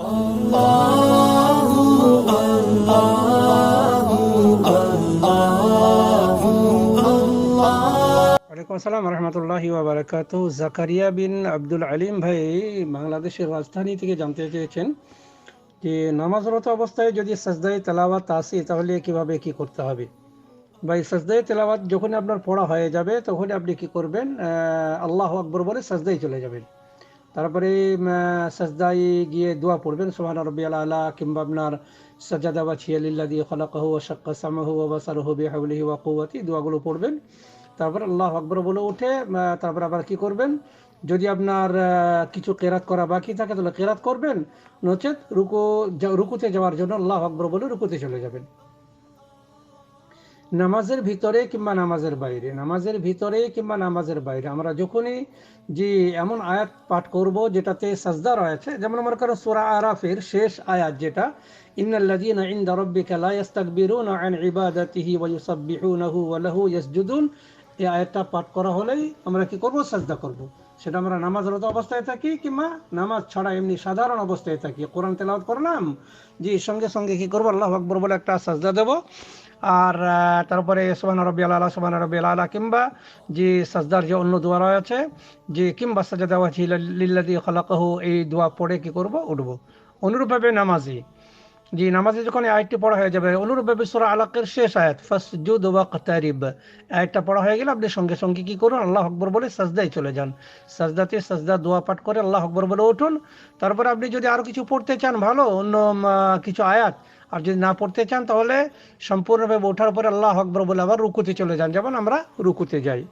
ওয়ালাইকুম আসসালাম রহমতুল্লাহি জাকারিয়া বিন আব্দুল আলিম ভাই বাংলাদেশের রাজধানী থেকে জানতে চেয়েছেন যে নামাজরত অবস্থায় যদি সাজদাই তেলাওয়াত আসে, তাহলে কীভাবে কি করতে হবে? এই সাজদাই তেলাওয়াত যখন আপনার পড়া হয়ে যাবে, তখন আপনি কি করবেন? আল্লাহ আকবর বলে সাজদাই চলে যাবেন। তারপরে সাজদাই গিয়ে দোয়া পড়বেন সোহান রব্বি আলা, কিংবা আপনার সাজাদা বা ছিয়ালিল্লা দিয়ে খলাকাহু ও শাক্কা সামাহু ও বাসারহু বিহাউলিহি ওয়া কুওয়াতি দোয়াগুলো পড়বেন। তারপর আল্লাহ আকবর বলে উঠে তারপর আবার কি করবেন? যদি আপনার কিছু কেরাত করা বাকি থাকে, তাহলে কেরাত করবেন। নচেত রুকু রুকুতে যাওয়ার জন্য আল্লাহ আকবর বলে রুকুতে চলে যাবেন। নামাজের ভিতরে কিংবা নামাজের বাইরে, নামাজের ভিতরে কিংবা নামাজের বাইরে। আমরা যখনই যে এমন আয়াত পাঠ করব যেটাতে সাজদা রয়েছে, যেমন মনে করো সোরা আরাফের শেষ আয়াত যেটা, ইন্নাল্লাযীনা ইনদা রাব্বিকা লা ইস্তাকবিরুনা আন ইবাদাতিহি ওয়া ইউসাব্বিহুনাহু ওয়া লাহু ইয়াসজুদুন। এই আয়াতটা পাঠ করা হলেই আমরা কি করব? সাজদা করব। সেটা আমরা নামাজরত অবস্থায় থাকি কিংবা নামাজ ছাড়া এমনি সাধারণ অবস্থায় থাকি। কোরআন তেলাওয়াত করলাম, যে সঙ্গে সঙ্গে কি করব? আল্লাহ আকবর বলে একটা সাজদা দেব। আর তারপরে সোহান রবি আল্লাহ সোহান রবি আল্লাহ কিংবা যে সাজদার যে অন্য দোয়া রয়েছে, যে কিংবা সাজা দেওয়া ছিল লিল্লাদি খালাকাহু, এই দোয়া পড়ে কি করব? উঠবো। অনুরূপভাবে নামাজি। জি নামাজে যখন এই আয়াতটি পড়া হয়ে যাবে, অনুরূপভাবে সূরা আলাকের শেষ আয়াত, ফাসজুদ ওয়াক্তারিব। আয়াতটা পড়া হয়ে গেলে আপনি সঙ্গে সঙ্গে কি করুন, আল্লাহ আকবর বলে সাজদায় চলে যান। সাজদাতে সাজদা দোয়া পাঠ করে আল্লাহ আকবর বলে উঠুন। তারপরে আপনি যদি আরও কিছু পড়তে চান, ভালো অন্য কিছু আয়াত আর যদি না পড়তে চান, তাহলে সম্পূর্ণভাবে ওঠার পরে আল্লাহ আকবর বলে আবার রুকুতে চলে যান। যেমন আমরা রুকুতে যাই।